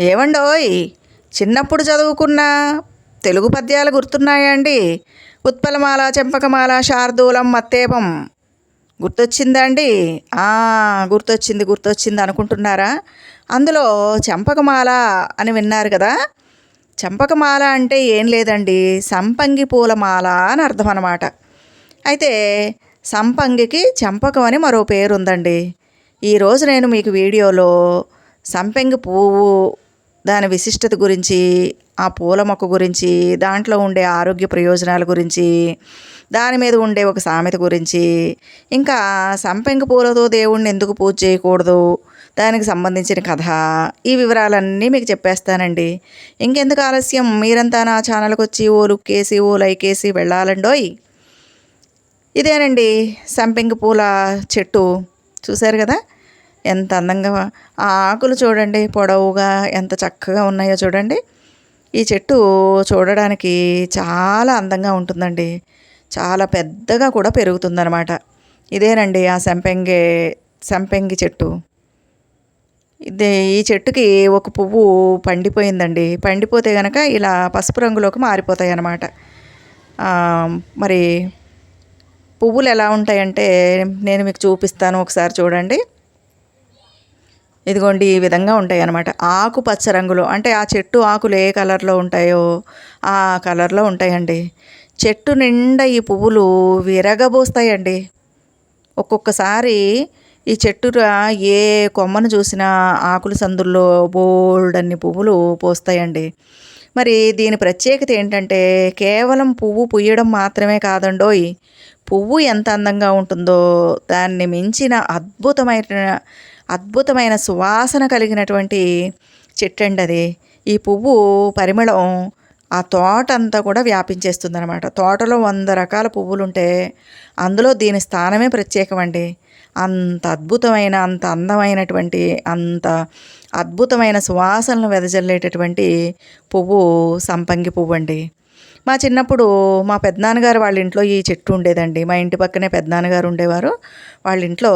ఏమండోయ్ చిన్నప్పుడు చదువుకున్న తెలుగు పద్యాలు గుర్తున్నాయండి. ఉత్పలమాల చెంపకమాల శార్దూలం మత్తేపం. గుర్తొచ్చిందా అండి గుర్తొచ్చింది గుర్తొచ్చింది అనుకుంటున్నారా? అందులో చెంపకమాల అని విన్నారు కదా? చెంపకమాల అంటే ఏం లేదండి సంపంగి పూలమాల అని అర్థం అన్నమాట. అయితే సంపంగికి చెంపకం అని మరో పేరు ఉందండి ఈరోజు నేను మీకు వీడియోలో సంపెంగి పువ్వు దాని విశిష్టత గురించి ఆ పూల మొక్క గురించి దాంట్లో ఉండే ఆరోగ్య ప్రయోజనాల గురించి దాని మీద ఉండే ఒక సామెత గురించి ఇంకా సంపెంగ పూలతో దేవుణ్ణి ఎందుకు పూజ చేయకూడదు దానికి సంబంధించిన కథ ఈ వివరాలన్నీ మీకు చెప్పేస్తానండి. ఇంకెందుకు ఆలస్యం? మీరంతా నా ఛానల్కి వచ్చి ఓ లుక్ వేసి ఓ లైక్ వేసి వెళ్ళాలండోయ్? ఇదేనండి సంపెంగి పూల చెట్టు. చూశారు కదా? ఎంత అందంగా ఆ ఆకులు చూడండి పొడవుగా ఎంత చక్కగా ఉన్నాయో చూడండి. ఈ చెట్టు చూడడానికి చాలా అందంగా ఉంటుందండి. చాలా పెద్దగా కూడా పెరుగుతుందన్నమాట. ఇదేనండి ఆ సంపెంగే సంపెంగి చెట్టు. ఇది ఈ చెట్టుకి ఒక పువ్వు పండిపోయిందండి. పండిపోతే కనుక ఇలా పసుపు రంగులోకి మారిపోతాయి అన్నమాట మరి పువ్వులు ఎలా ఉంటాయంటే నేను మీకు చూపిస్తాను ఒకసారి చూడండి. ఇదిగోండి ఈ విధంగా ఉంటాయి అన్నమాట ఆకుపచ్చ రంగులో అంటే ఆ చెట్టు ఆకులు ఏ కలర్లో ఉంటాయో ఆ కలర్లో ఉంటాయండి. చెట్టు నిండా ఈ పువ్వులు విరగబోస్తాయండి. ఒక్కొక్కసారి ఈ చెట్టు ఏ కొమ్మను చూసినా ఆకుల సందుల్లో బోల్డన్ని పువ్వులు పోస్తాయండి. మరి దీని ప్రత్యేకత ఏంటంటే కేవలం పువ్వు పుయ్యడం మాత్రమే కాదండోయ్. పువ్వు ఎంత అందంగా ఉంటుందో దాన్ని మించిన అద్భుతమైన అద్భుతమైన సువాసన కలిగినటువంటి చెట్టు అండి అది ఈ పువ్వు పరిమళం ఆ తోట అంతా కూడా వ్యాపించేస్తుంది అనమాట తోటలో వంద రకాల పువ్వులు ఉంటే అందులో దీని స్థానమే ప్రత్యేకమండి. అంత అద్భుతమైన అంత అందమైనటువంటి అంత అద్భుతమైన సువాసనలు వెదజల్లేటటువంటి పువ్వు సంపంగి పువ్వు అండి మా చిన్నప్పుడు మా పెద్దనాన్నగారు వాళ్ళ ఇంట్లో ఈ చెట్టు ఉండేదండి. మా ఇంటి పక్కనే పెద్దనాన్నగారు ఉండేవారు. వాళ్ళ ఇంట్లో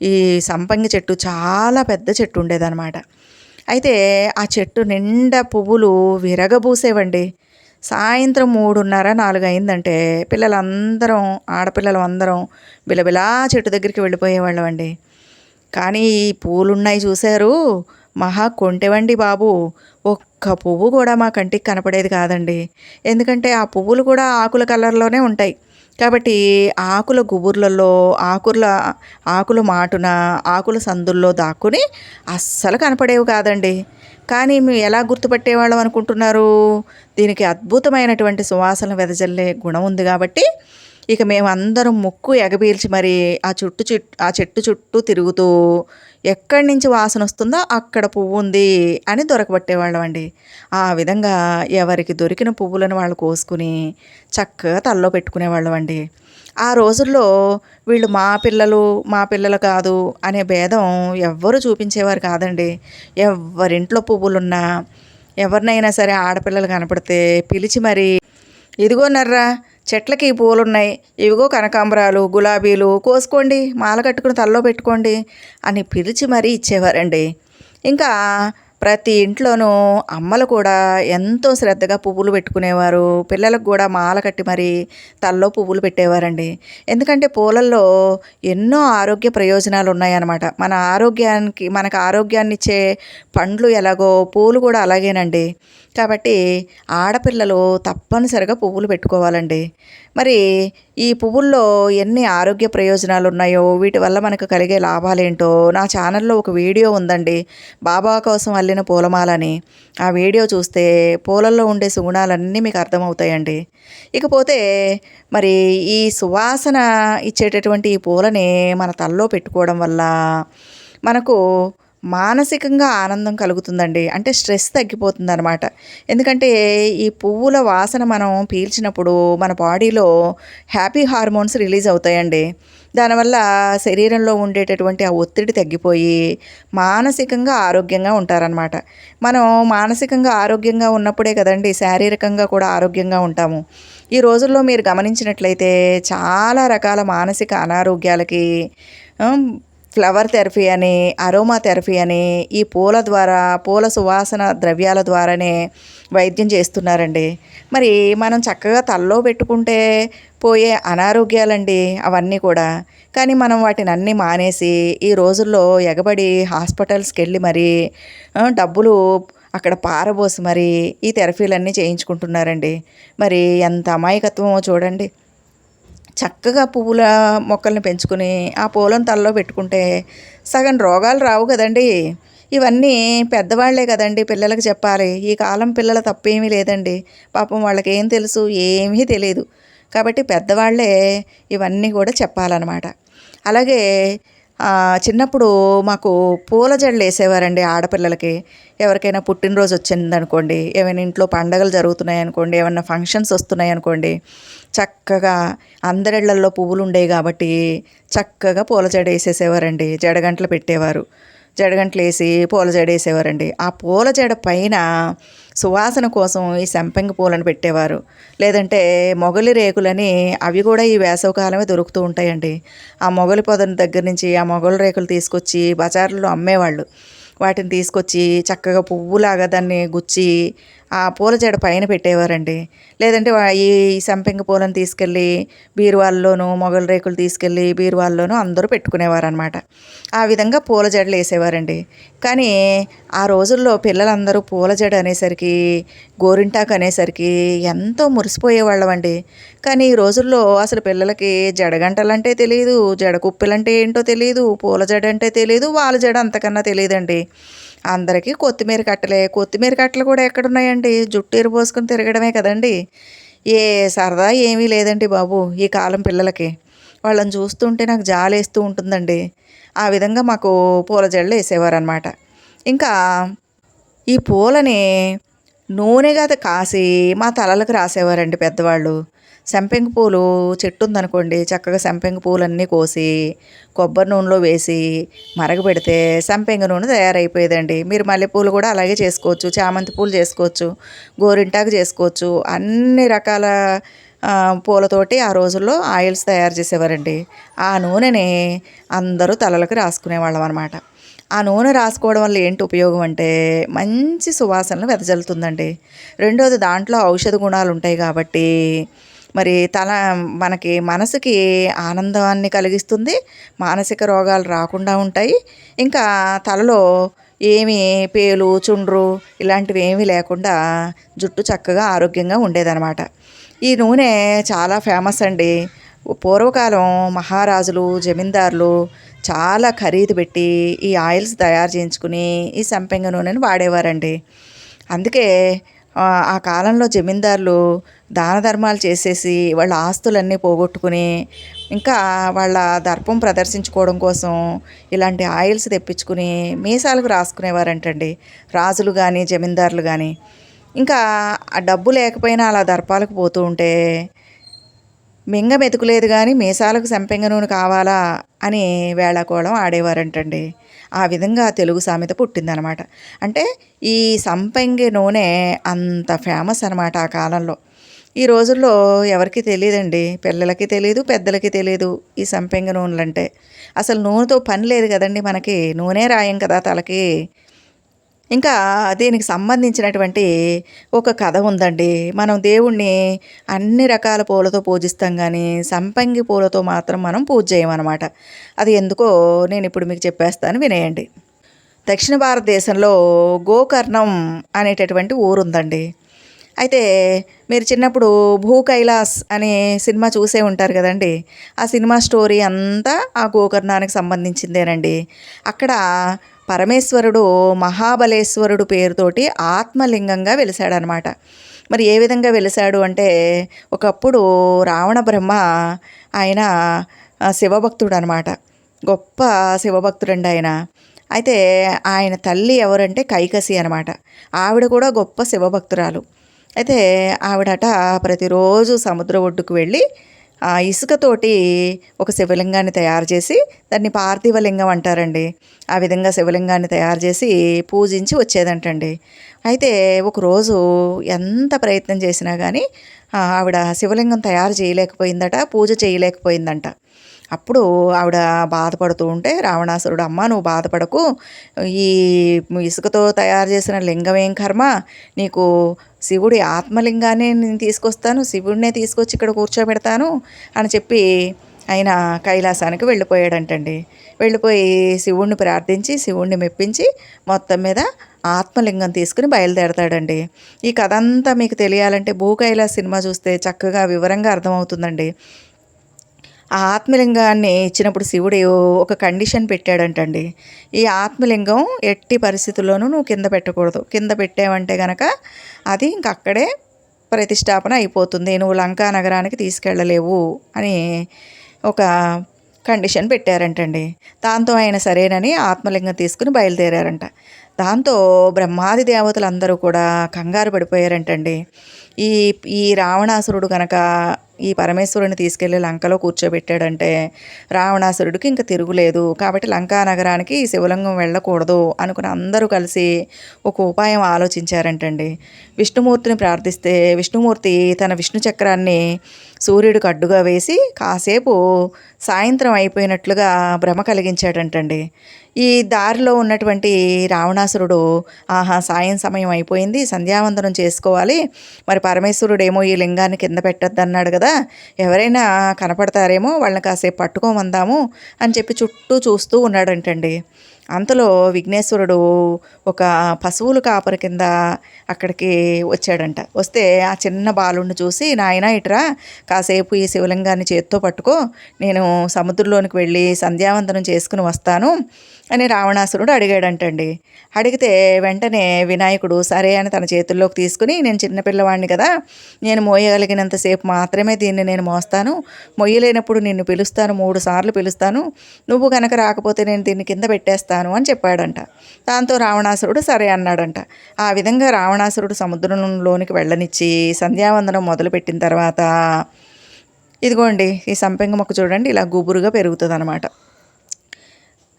ఈ సంపంగి చెట్టు చాలా పెద్ద చెట్టు ఉండేదన్నమాట. అయితే ఆ చెట్టు నిండా పువ్వులు విరగబూసేవండి. సాయంత్రం మూడున్నర నాలుగు అయిందంటే పిల్లలందరం ఆడపిల్లలు అందరం బిలబిలా చెట్టు దగ్గరికి వెళ్ళిపోయేవాళ్ళం అండి కానీ ఈ పూలున్నాయి చూశారు. మహా కొంటెవండి బాబు. ఒక్క పువ్వు కూడా మా కంటికి కనపడేది కాదండి. ఎందుకంటే ఆ పువ్వులు కూడా ఆకుల కలర్లోనే ఉంటాయి. కాబట్టి ఆకుల గుబుర్లలో ఆకుల ఆకుల మాటున ఆకుల సందుల్లో దాక్కుని అస్సలు కనపడేవి కాదండి. కానీ మేము ఎలా గుర్తుపట్టేవాళ్ళం అనుకుంటున్నారు? దీనికి అద్భుతమైనటువంటి సువాసన వెదజల్లే గుణం ఉంది కాబట్టి ఇక మేమందరం ముక్కు ఎగబీల్చి మరి ఆ చుట్టు చుట్టూ ఆ చెట్టు చుట్టూ తిరుగుతూ ఎక్కడి నుంచి వాసన వస్తుందో అక్కడ పువ్వు ఉంది అని దొరకబట్టేవాళ్ళం అండి ఆ విధంగా ఎవరికి దొరికిన పువ్వులను వాళ్ళు కోసుకుని చక్కగా తల్లో పెట్టుకునేవాళ్ళం అండి ఆ రోజుల్లో వీళ్ళు మా పిల్లలు మా పిల్లలు కాదు అనే భేదం ఎవ్వరూ చూపించేవారు కాదండి. ఎవరింట్లో పువ్వులున్నా ఎవరినైనా సరే ఆడపిల్లలు కనపడితే పిలిచి మరి ఇదిగో నర్రా చెట్లకి పూలున్నాయి. పూలు ఉన్నాయి ఇవిగో కనకాంబరాలు గులాబీలు కోసుకోండి మాల కట్టుకుని తల్లో పెట్టుకోండి అని పిలిచి మరీ ఇచ్చేవారండి. ఇంకా ప్రతి ఇంట్లోనూ అమ్మలు కూడా ఎంతో శ్రద్ధగా పువ్వులు పెట్టుకునేవారు. పిల్లలకు కూడా మాల కట్టి మరి తల్లో పువ్వులు పెట్టేవారండి. ఎందుకంటే పూలల్లో ఎన్నో ఆరోగ్య ప్రయోజనాలు ఉన్నాయన్నమాట మన ఆరోగ్యానికి మనకు ఆరోగ్యాన్ని ఇచ్చే పండ్లు ఎలాగో పూలు కూడా అలాగేనండి. కాబట్టి ఆడపిల్లలు తప్పనిసరిగా పువ్వులు పెట్టుకోవాలండి. మరి ఈ పువ్వుల్లో ఎన్ని ఆరోగ్య ప్రయోజనాలు ఉన్నాయో వీటి వల్ల మనకు కలిగే లాభాలేంటో నా ఛానల్లో ఒక వీడియో ఉందండి. బాబా కోసం అల్లిన పూలమాలని ఆ వీడియో చూస్తే పూలల్లో ఉండే సుగుణాలన్నీ మీకు అర్థమవుతాయండి. ఇకపోతే మరి ఈ సువాసన ఇచ్చేటటువంటి ఈ పూలని మన తల్లో పెట్టుకోవడం వల్ల మనకు మానసికంగా ఆనందం కలుగుతుందండి. అంటే స్ట్రెస్ తగ్గిపోతుంది అనమాట ఎందుకంటే ఈ పువ్వుల వాసన మనం పీల్చినప్పుడు మన బాడీలో హ్యాపీ హార్మోన్స్ రిలీజ్ అవుతాయండి. దానివల్ల శరీరంలో ఉండేటటువంటి ఆ ఒత్తిడి తగ్గిపోయి మానసికంగా ఆరోగ్యంగా ఉంటారనమాట మనం మానసికంగా ఆరోగ్యంగా ఉన్నప్పుడే కదండి శారీరకంగా కూడా ఆరోగ్యంగా ఉంటాము. ఈ రోజుల్లో మీరు గమనించినట్లయితే చాలా రకాల మానసిక అనారోగ్యాలకి ఫ్లవర్ థెరపీ అని అరోమా థెరపీ అని ఈ పూల ద్వారా పూల సువాసన ద్రవ్యాల ద్వారానే వైద్యం చేస్తున్నారండి. మరి మనం చక్కగా తల్లో పెట్టుకుంటే పోయే అనారోగ్యాలండి అవన్నీ కూడా. కానీ మనం వాటిని అన్నీ మానేసి ఈ రోజుల్లో ఎగబడి హాస్పిటల్స్కి వెళ్ళి మరి డబ్బులు అక్కడ పారబోసి మరి ఈ థెరపీలన్నీ చేయించుకుంటున్నారండి. మరి ఎంత అమాయకత్వమో చూడండి. చక్కగా పువ్వుల మొక్కల్ని పెంచుకుని ఆ పూలను తలలో పెట్టుకుంటే సగం రోగాలు రావు కదండి. ఇవన్నీ పెద్దవాళ్ళే కదండి పిల్లలకు చెప్పాలి. ఈ కాలం పిల్లల తప్పేమీ లేదండి. పాపం వాళ్ళకి ఏం తెలుసు ఏమీ తెలియదు కాబట్టి పెద్దవాళ్ళే ఇవన్నీ కూడా చెప్పాలన్నమాట. అలాగే చిన్నప్పుడు మాకు పూల జడలు వేసేవారండి ఆడపిల్లలకి. ఎవరికైనా పుట్టినరోజు వచ్చిందనుకోండి ఏమైనా ఇంట్లో పండగలు జరుగుతున్నాయి అనుకోండి ఏమైనా ఫంక్షన్స్ వస్తున్నాయి అనుకోండి చక్కగా అందరిళ్ళల్లో పువ్వులు ఉండేవి కాబట్టి చక్కగా పూల జడ వేసేసేవారండి జడగంటలు పెట్టేవారు. జడగంటలు వేసి పూల జడ వేసేవారండి. ఆ పూల జడ పైన సువాసన కోసం ఈ సంపెంగ పూలను పెట్టేవారు. లేదంటే మొగలి రేకులని అవి కూడా ఈ వేసవకాలమే దొరుకుతూ ఉంటాయండి. ఆ మొగలి పొదని దగ్గర నుంచి ఆ మొగలి రేకులు తీసుకొచ్చి బజార్లో అమ్మేవాళ్ళు. వాటిని తీసుకొచ్చి చక్కగా పువ్వులాగా దాన్ని గుచ్చి ఆ పూల జడ పైన పెట్టేవారండి. లేదంటే ఈ సంపెంగ పూలను తీసుకెళ్ళి బీరువాల్లోనూ మొగల రేకులు తీసుకెళ్ళి బీరువాల్లోనూ అందరూ పెట్టుకునేవారు అనమాట ఆ విధంగా పూల జడలు వేసేవారండి. కానీ ఆ రోజుల్లో పిల్లలందరూ పూల జడ అనేసరికి గోరింటాకు అనేసరికి ఎంతో మురిసిపోయేవాళ్ళం అండి కానీ ఈ రోజుల్లో అసలు పిల్లలకి జడగంటలంటే తెలియదు జడ కుప్పెలంటే ఏంటో తెలియదు పూల జడ అంటే తెలియదు వాళ్ళ జడ అంతకన్నా తెలియదండి అందరికీ కొత్తిమీర కట్టలే. కొత్తిమీర కట్టలు కూడా ఎక్కడున్నాయండి? జుట్టు ఎరుపోసుకొని తిరగడమే కదండి. ఏ సరదా ఏమీ లేదండి బాబు ఈ కాలం పిల్లలకి. వాళ్ళని చూస్తుంటే నాకు జాలేస్తూ ఉంటుందండి. ఆ విధంగా మాకు పూల జడలు వేసేవారనమాట ఇంకా ఈ పూలని నూనెగా కాసి మా తలలకు రాసేవారండి పెద్దవాళ్ళు. సంపెంగ పూలు చెట్టు ఉందనుకోండి చక్కగా సంపెంగ పూలన్నీ కోసి కొబ్బరి నూనెలో వేసి మరగబెడితే సంపెంగ నూనె తయారైపోయేదండి. మీరు మల్లెపూలు కూడా అలాగే చేసుకోవచ్చు చామంతి పూలు చేసుకోవచ్చు గోరింటాకు చేసుకోవచ్చు అన్ని రకాల పూలతోటి ఆ రోజుల్లో ఆయిల్స్ తయారు చేసేవారండి. ఆ నూనెని అందరూ తలలకు రాసుకునేవాళ్ళం అనమాట ఆ నూనె రాసుకోవడం వల్ల ఏంటి ఉపయోగం అంటే మంచి సువాసనలు వెదజల్లుతుందండి. రెండోది దాంట్లో ఔషధ గుణాలు ఉంటాయి కాబట్టి మరి తల మనకి మనసుకి ఆనందాన్ని కలిగిస్తుంది? మానసిక రోగాలు రాకుండా ఉంటాయి. ఇంకా తలలో ఏమి పేలు చుండ్రు ఇలాంటివి ఏమీ లేకుండా జుట్టు చక్కగా ఆరోగ్యంగా ఉండేదనమాట ఈ నూనె చాలా ఫేమస్ అండి. పూర్వకాలం మహారాజులు జమీందారులు చాలా ఖరీదు పెట్టి ఈ ఆయిల్స్ తయారు చేయించుకుని ఈ సంపెంగ నూనెను వాడేవారండి. అందుకే ఆ కాలంలో జమీందారులు దాన ధర్మాలు చేసేసి వాళ్ళ ఆస్తులన్నీ పోగొట్టుకుని ఇంకా వాళ్ళ దర్పం ప్రదర్శించుకోవడం కోసం ఇలాంటి ఆయిల్స్ తెప్పించుకుని మీసాలకు రాసుకునేవారంటండి. రాజులు కానీ జమీందారులు కానీ ఇంకా ఆ డబ్బు లేకపోయినా అలా దర్పాలకు పోతూ ఉంటే మింగ మెతుకులేదు కానీ మీసాలకు సంపెంగ నూనె కావాలా అని వేళాకోళం ఆడేవారంటండి. ఆ విధంగా తెలుగు సామెత పుట్టిందనమాట. అంటే ఈ సంపెంగి నూనె అంత ఫేమస్ అనమాట ఆ కాలంలో. ఈ రోజుల్లో ఎవరికి తెలియదండి పిల్లలకి తెలియదు పెద్దలకి తెలియదు ఈ సంపెంగ నూనెలు అంటే అసలు నూనెతో పని లేదు కదండి మనకి. నూనె రాయం కదా తలకి. ఇంకా దీనికి సంబంధించినటువంటి ఒక కథ ఉందండి. మనం దేవుణ్ణి అన్ని రకాల పూలతో పూజిస్తాం కానీ సంపంగి పూలతో మాత్రం మనం పూజ చేయమన్నమాట. అది ఎందుకో నేను ఇప్పుడు మీకు చెప్పేస్తాను వినేయండి. దక్షిణ భారతదేశంలో గోకర్ణం అనేటటువంటి ఊరుందండి. అయితే మీరు చిన్నప్పుడు భూ కైలాస్ అనే సినిమా చూసే ఉంటారు కదండి. ఆ సినిమా స్టోరీ అంతా ఆ గోకర్ణానికి సంబంధించిందేనండి. అక్కడ పరమేశ్వరుడు మహాబలేశ్వరుడు పేరుతోటి ఆత్మలింగంగా వెలిశాడనమాట. మరి ఏ విధంగా వెలిశాడు అంటే ఒకప్పుడు రావణ బ్రహ్మ ఆయన శివభక్తుడు అనమాట గొప్ప శివభక్తుడండి ఆయన. అయితే ఆయన తల్లి ఎవరంటే కైకసి అనమాట. ఆవిడ కూడా గొప్ప శివభక్తురాలు. అయితే ఆవిడట ప్రతిరోజు సముద్ర ఒడ్డుకు వెళ్ళి ఆ ఇసుకతోటి ఒక శివలింగాన్ని తయారు చేసి దాన్ని పార్థివలింగం అంటారండి. ఆ విధంగా శివలింగాన్ని తయారు చేసి పూజించి వచ్చేదంటండి. అయితే ఒకరోజు ఎంత ప్రయత్నం చేసినా కానీ ఆవిడ శివలింగం తయారు చేయలేకపోయిందట పూజ చేయలేకపోయిందంట. అప్పుడు ఆవిడ బాధపడుతూ ఉంటే రావణాసురుడు అమ్మ నువ్వు బాధపడకు. ఈ ఇసుకతో తయారు చేసిన లింగం ఏం కర్మ? నీకు శివుడి ఆత్మలింగాన్ని నేను తీసుకొస్తాను శివుడినే తీసుకొచ్చి ఇక్కడ కూర్చోబెడతాను అని చెప్పి ఆయన కైలాసానికి వెళ్ళిపోయాడంటండి. వెళ్ళిపోయి శివుణ్ణి ప్రార్థించి శివుణ్ణి మెప్పించి మొత్తం మీద ఆత్మలింగం తీసుకుని బయలుదేరతాడండి. ఈ కథ అంతా మీకు తెలియాలంటే భూ కైలాస్ సినిమా చూస్తే చక్కగా వివరంగా అర్థమవుతుందండి. ఆ ఆత్మలింగాన్ని ఇచ్చినప్పుడు శివుడు ఒక కండిషన్ పెట్టాడంటండి. ఈ ఆత్మలింగం ఎట్టి పరిస్థితుల్లోనూ నువ్వు కింద పెట్టకూడదు. కింద పెట్టావంటే గనక అది ఇంక అక్కడే ప్రతిష్టాపన అయిపోతుంది. నువ్వు లంకా నగరానికి తీసుకెళ్ళలేవు అని ఒక కండిషన్ పెట్టారంటండి. దాంతో ఆయన సరేనని ఆత్మలింగం తీసుకుని బయలుదేరారంట. దాంతో బ్రహ్మాది దేవతలందరూ కూడా కంగారు పడిపోయారంటండి. ఈ ఈ రావణాసురుడు కనుక ఈ పరమేశ్వరుని తీసుకెళ్ళి లంకలో కూర్చోబెట్టాడంటే రావణాసురుడికి ఇంకా తిరుగులేదు. కాబట్టి లంకా నగరానికి శివలింగం వెళ్ళకూడదు అనుకుని అందరూ కలిసి ఒక ఉపాయం ఆలోచించారంటండి. విష్ణుమూర్తిని ప్రార్థిస్తే విష్ణుమూర్తి తన విష్ణు చక్రాన్ని సూర్యుడికి అడ్డుగా వేసి కాసేపు సాయంత్రం అయిపోయినట్లుగా భ్రమ కలిగించాడంటండి. ఈ దారిలో ఉన్నటువంటి రావణాసురుడు ఆహా సాయం సమయం అయిపోయింది సంధ్యావందనం చేసుకోవాలి. మరి పరమేశ్వరుడేమో ఈ లింగాన్ని కింద పెట్టద్దన్నాడు కదా ఎవరైనా కనపడతారేమో వాళ్ళని కాసేపు పట్టుకోమందాము అని చెప్పి చుట్టూ చూస్తూ ఉన్నాడంటండి. అంతలో విఘ్నేశ్వరుడు ఒక పశువుల కాపరి కింద అక్కడికి వచ్చాడంట. వస్తే ఆ చిన్న బాలుడిని చూసి నాయన ఇట్రా కాసేపు ఈ శివలింగాన్ని చేత్తో పట్టుకో. నేను సముద్రంలోనికి వెళ్ళి సంధ్యావందనం చేసుకుని వస్తాను. అని రావణాసురుడు అడిగాడంటండి. అడిగితే వెంటనే వినాయకుడు సరే అని తన చేతుల్లోకి తీసుకుని నేను చిన్నపిల్లవాడిని కదా నేను మోయగలిగినంతసేపు మాత్రమే దీన్ని నేను మోస్తాను. మొయ్యలేనప్పుడు నిన్ను పిలుస్తాను మూడు సార్లు పిలుస్తాను. నువ్వు కనుక రాకపోతే నేను దీన్ని కింద పెట్టేస్తాను అని చెప్పాడంట. దాంతో రావణాసురుడు సరే అన్నాడంట. ఆ విధంగా రావణాసురుడు సముద్రంలోనికి వెళ్ళనిచ్చి సంధ్యావందనం మొదలుపెట్టిన తర్వాత ఇదిగోండి ఈ సంపెంగ మొక్క చూడండి ఇలా గుబురుగా పెరుగుతుంది అనమాట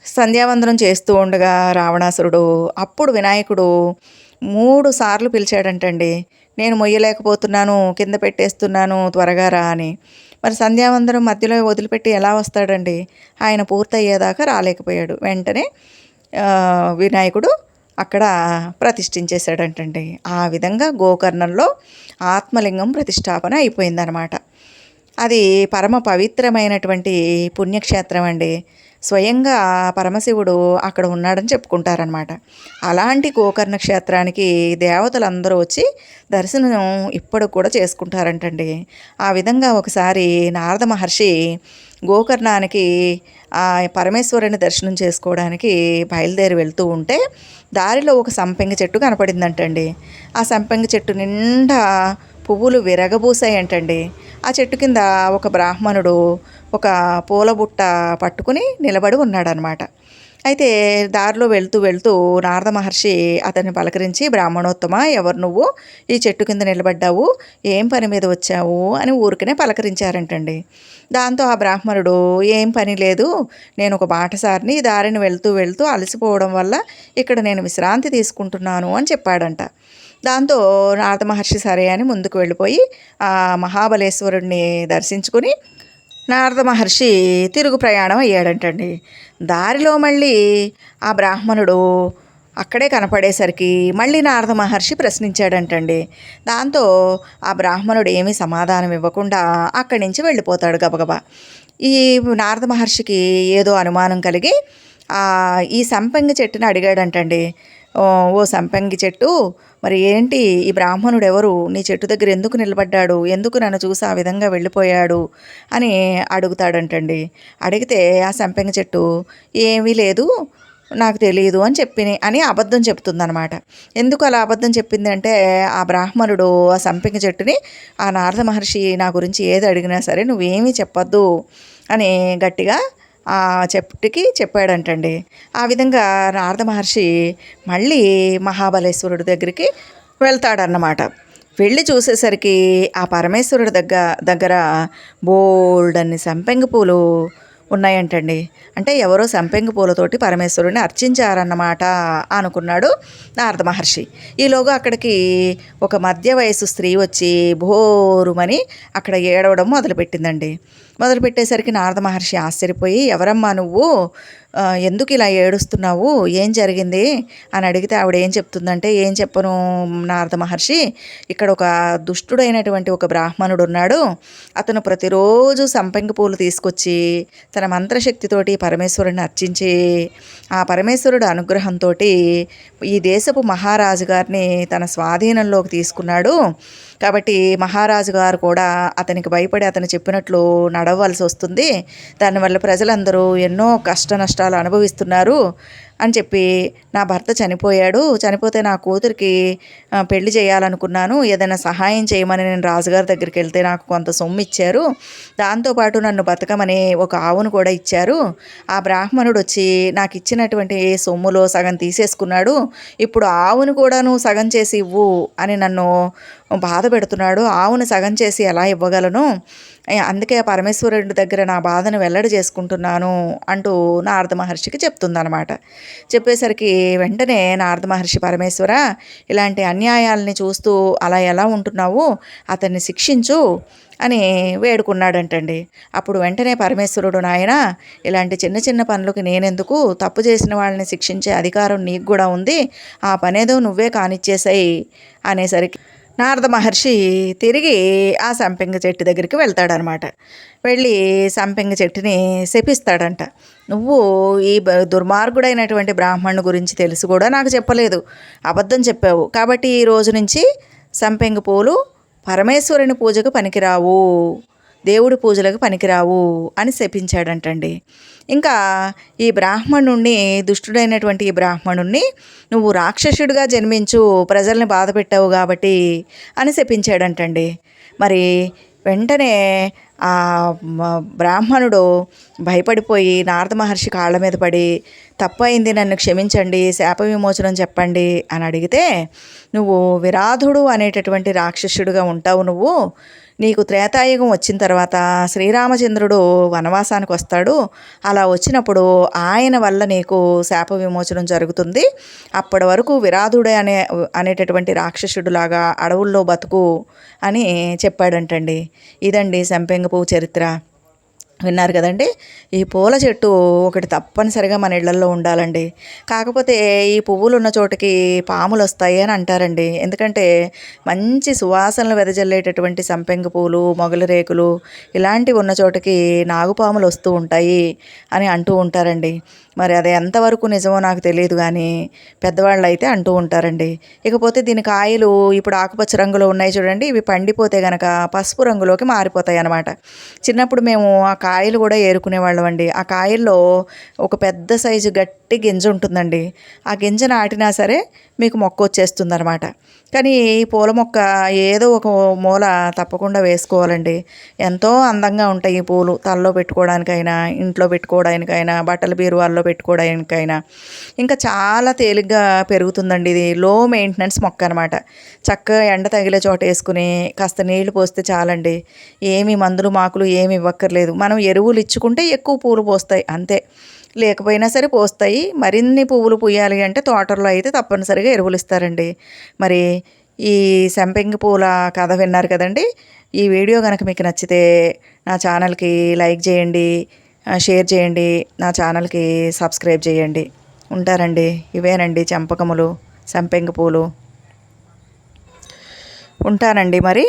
సంధ్యావందనం చేస్తూ ఉండగా రావణాసురుడు అప్పుడు వినాయకుడు మూడు సార్లు పిలిచాడంటండి. నేను మొయ్యలేకపోతున్నాను కింద పెట్టేస్తున్నాను త్వరగా రా అని. మరి సంధ్యావందనం మధ్యలో వదిలిపెట్టి ఎలా వస్తాడండి? ఆయన పూర్తయ్యేదాకా రాలేకపోయాడు. వెంటనే వినాయకుడు అక్కడ ప్రతిష్ఠించేశాడంటండి. ఆ విధంగా గోకర్ణంలో ఆత్మలింగం ప్రతిష్టాపన అయిపోయిందనమాట. అది పరమ పవిత్రమైనటువంటి పుణ్యక్షేత్రం అండి. స్వయంగా పరమశివుడు అక్కడ ఉన్నాడని చెప్పుకుంటారనమాట అలాంటి గోకర్ణ క్షేత్రానికి దేవతలందరూ వచ్చి దర్శనం ఇప్పుడు కూడా చేసుకుంటారంటండి. ఆ విధంగా ఒకసారి నారద మహర్షి గోకర్ణానికి ఆ పరమేశ్వరుని దర్శనం చేసుకోవడానికి బయలుదేరి వెళ్తూ ఉంటే దారిలో ఒక సంపెంగ చెట్టు కనపడిందంటండి. ఆ సంపెంగ చెట్టు నిండా పువ్వులు విరగబూసాయంటండి. ఆ చెట్టు కింద ఒక బ్రాహ్మణుడు ఒక పూల బుట్ట పట్టుకుని నిలబడి ఉన్నాడనమాట అయితే దారిలో వెళ్తూ వెళ్తూ నారద మహర్షి అతన్ని పలకరించి బ్రాహ్మణోత్తమ ఎవరు నువ్వు? ఈ చెట్టు కింద నిలబడ్డావు. ఏం పని మీద వచ్చావు? అని ఊరికనే పలకరించారంటండి. దాంతో ఆ బ్రాహ్మణుడు ఏం పని లేదు. నేను ఒక బాటసారిని దారిని వెళ్తూ వెళ్తూ అలసిపోవడం వల్ల ఇక్కడ నేను విశ్రాంతి తీసుకుంటున్నాను అని చెప్పాడంట. దాంతో నారద మహర్షి సరే అని ముందుకు వెళ్ళిపోయి ఆ మహాబలేశ్వరుడిని దర్శించుకుని నారద మహర్షి తిరుగు ప్రయాణం అయ్యాడంటండి. దారిలో మళ్ళీ ఆ బ్రాహ్మణుడు అక్కడే కనపడేసరికి మళ్ళీ నారద మహర్షి ప్రశ్నించాడంటండి. దాంతో ఆ బ్రాహ్మణుడు ఏమీ సమాధానం ఇవ్వకుండా అక్కడి నుంచి వెళ్ళిపోతాడు గబగబా. ఈ నారద మహర్షికి ఏదో అనుమానం కలిగి ఈ సంపంగి చెట్టుని అడిగాడంటండి. ఓ సంపంగి చెట్టు మరి ఏంటి ఈ బ్రాహ్మణుడు ఎవరు నీ చెట్టు దగ్గర ఎందుకు నిలబడ్డాడు? ఎందుకు నన్ను చూసి ఆ విధంగా వెళ్ళిపోయాడు? అని అడుగుతాడంటండి. అడిగితే ఆ సంపెంగ చెట్టు ఏమీ లేదు నాకు తెలియదు అని చెప్పి అని అబద్ధం చెప్తుందనమాట. ఎందుకు అలా అబద్ధం చెప్పింది అంటే ఆ బ్రాహ్మణుడు ఆ సంపింగ చెట్టుని ఆ నారద మహర్షి నా గురించి ఏది అడిగినా సరే నువ్వేమీ చెప్పొద్దు అని గట్టిగా చెట్టుకి చెప్పాడంటండి. ఆ విధంగా నారద మహర్షి మళ్ళీ మహాబలేశ్వరుడి దగ్గరికి వెళ్తాడన్నమాట. వెళ్ళి చూసేసరికి ఆ పరమేశ్వరుడి దగ్గర దగ్గర బోల్డన్ని సంపెంగ పూలు ఉన్నాయంటండి. అంటే ఎవరో సంపెంగ పూలతోటి పరమేశ్వరుని అర్చించారన్నమాట అనుకున్నాడు నారద మహర్షి. ఈలోగా అక్కడికి ఒక మధ్య వయసు స్త్రీ వచ్చి భోరుమని అక్కడ ఏడవడం మొదలుపెట్టిందండి. మొదలుపెట్టేసరికి నారద మహర్షి ఆశ్చర్యపోయి ఎవరమ్మా నువ్వు? ఎందుకు ఇలా ఏడుస్తున్నావు? ఏం జరిగింది? అని అడిగితే ఆవిడ ఏం చెప్తుందంటే ఏం చెప్పను నారద మహర్షి ఇక్కడ ఒక దుష్టుడైనటువంటి ఒక బ్రాహ్మణుడు ఉన్నాడు. అతను ప్రతిరోజు సంపంగి పూలు తీసుకొచ్చి తన మంత్రశక్తితోటి పరమేశ్వరుని అర్చించి ఆ పరమేశ్వరుడు అనుగ్రహంతో ఈ దేశపు మహారాజు గారిని తన స్వాధీనంలోకి తీసుకున్నాడు. కాబట్టి మహారాజు గారు కూడా అతనికి భయపడి అతను చెప్పినట్లు నడవలసి వస్తుంది. దానివల్ల ప్రజలందరూ ఎన్నో కష్ట నష్ట కష్టాలు అనుభవిస్తున్నారు అని చెప్పి నా భర్త చనిపోయాడు. చనిపోతే నా కూతురికి పెళ్ళి చేయాలనుకున్నాను. ఏదైనా సహాయం చేయమని నేను రాజుగారి దగ్గరికి వెళ్తే నాకు కొంత సొమ్ము ఇచ్చారు దాంతోపాటు నన్ను బతకమని ఒక ఆవును కూడా ఇచ్చారు. ఆ బ్రాహ్మణుడు వచ్చి నాకు ఇచ్చినటువంటి సొమ్ములో సగం తీసేసుకున్నాడు. ఇప్పుడు ఆవును కూడాను సగం చేసి ఇవ్వు అని నన్ను బాధ పెడుతున్నాడు. ఆవును సగం చేసి ఎలా ఇవ్వగలను? అందుకే పరమేశ్వరుడి దగ్గర నా బాధను వెల్లడి చేసుకుంటున్నాను అంటూ నారద మహర్షికి చెప్తుందనమాట చెప్పేసరికి వెంటనే నారద మహర్షి పరమేశ్వర ఇలాంటి అన్యాయాలని చూస్తూ అలా ఎలా ఉంటున్నావు? అతన్ని శిక్షించు అని వేడుకున్నాడంటండి. అప్పుడు వెంటనే పరమేశ్వరుడు నాయన ఇలాంటి చిన్న చిన్న పనులకు నేనెందుకు? తప్పు చేసిన వాళ్ళని శిక్షించే అధికారం నీకు కూడా ఉంది. ఆ పనేదో నువ్వే కానిచ్చేసాయి అనేసరికి నారద మహర్షి తిరిగి ఆ సంపెంగ చెట్టు దగ్గరికి వెళ్తాడనమాట. వెళ్ళి సంపెంగ చెట్టుని శపిస్తాడంట. నువ్వు ఈ దుర్మార్గుడైనటువంటి బ్రాహ్మణుని గురించి తెలిసి కూడా నాకు చెప్పలేదు. అబద్ధం చెప్పావు. కాబట్టి ఈ రోజు నుంచి సంపెంగ పూలు పరమేశ్వరుని పూజకు పనికిరావు. దేవుడి పూజలకు పనికిరావు అని శపించాడంటండి. ఇంకా ఈ బ్రాహ్మణుణ్ణి దుష్టుడైనటువంటి ఈ బ్రాహ్మణుణ్ణి నువ్వు రాక్షసుడిగా జన్మించు ప్రజల్ని బాధ పెట్టావు కాబట్టి అని శపించాడంటండి. మరి వెంటనే ఆ బ్రాహ్మణుడు భయపడిపోయి నారద మహర్షి కాళ్ళ మీద పడి తప్పైంది నన్ను క్షమించండి శాప విమోచనం చెప్పండి అని అడిగితే నువ్వు విరాధుడు అనేటటువంటి రాక్షసుడుగా ఉంటావు నువ్వు. నీకు త్రేతాయుగం వచ్చిన తర్వాత శ్రీరామచంద్రుడు వనవాసానికి వస్తాడు. అలా వచ్చినప్పుడు ఆయన వల్ల నీకు శాప విమోచనం జరుగుతుంది. అప్పటి వరకు విరాధుడే అనే అనేటటువంటి రాక్షసుడులాగా అడవుల్లో బతుకు అని చెప్పాడంటండి. ఇదండి సంపెంగ పువ్వు చరిత్ర. విన్నారు కదండి? ఈ పూల చెట్టు ఒకటి తప్పనిసరిగా మన ఇళ్ళలో ఉండాలండి. కాకపోతే ఈ పువ్వులు ఉన్న చోటుకి పాములు వస్తాయి అని అంటారండి. ఎందుకంటే మంచి సువాసనలు వెదజల్లేటటువంటి సంపెంగ పూలు మొగలి రేకులు ఇలాంటివి ఉన్న చోటుకి నాగుపాములు వస్తూ ఉంటాయి అని అంటూ ఉంటారండి. మరి అది ఎంతవరకు నిజమో నాకు తెలియదు కానీ పెద్దవాళ్ళు అయితే అంటూ ఉంటారండి. ఇకపోతే దీని కాయలు ఇప్పుడు ఆకుపచ్చ రంగులో ఉన్నాయి చూడండి ఇవి పండిపోతే గనక పసుపు రంగులోకి మారిపోతాయి అన్నమాట. చిన్నప్పుడు మేము ఆ కాయలు కూడా ఏరుకునేవాళ్ళం అండి. ఆ కాయల్లో ఒక పెద్ద సైజు గట్టి గింజ ఉంటుందండి. ఆ గింజ నాటినా సరే మీకు మొక్క వచ్చేస్తుంది అనమాట కానీ ఈ పూల మొక్క ఏదో ఒక మూల తప్పకుండా వేసుకోవాలండి. ఎంతో అందంగా ఉంటాయి ఈ పూలు. తలలో పెట్టుకోవడానికైనా ఇంట్లో పెట్టుకోవడానికైనా బట్టల బీరువాల్లో పెట్టుకోవడానికైనా. ఇంకా చాలా తేలిగ్గా పెరుగుతుందండి ఇది. లో మెయింటెనెన్స్ మొక్క అనమాట చక్కగా ఎండ తగిలే చోట వేసుకుని కాస్త నీళ్ళు పోస్తే చాలండి. ఏమి మందులు మాకులు ఏమి ఇవ్వక్కర్లేదు. మనం ఎరువులు ఇచ్చుకుంటే ఎక్కువ పూలు పోస్తాయి. అంతే. లేకపోయినా సరే పోస్తాయి. మరిన్ని పువ్వులు పూయాలి అంటే తోటల్లో అయితే తప్పనిసరిగా ఎరువులు ఇస్తారండి. మరి ఈ సంపెంగి పూల కథ విన్నారు కదండి. ఈ వీడియో కనుక మీకు నచ్చితే నా ఛానల్కి లైక్ చేయండి షేర్ చేయండి నా ఛానల్కి సబ్స్క్రైబ్ చేయండి. ఉంటారండి. ఇవేనండి చంపకములు సంపెంగి పూలు. ఉంటానండి మరి.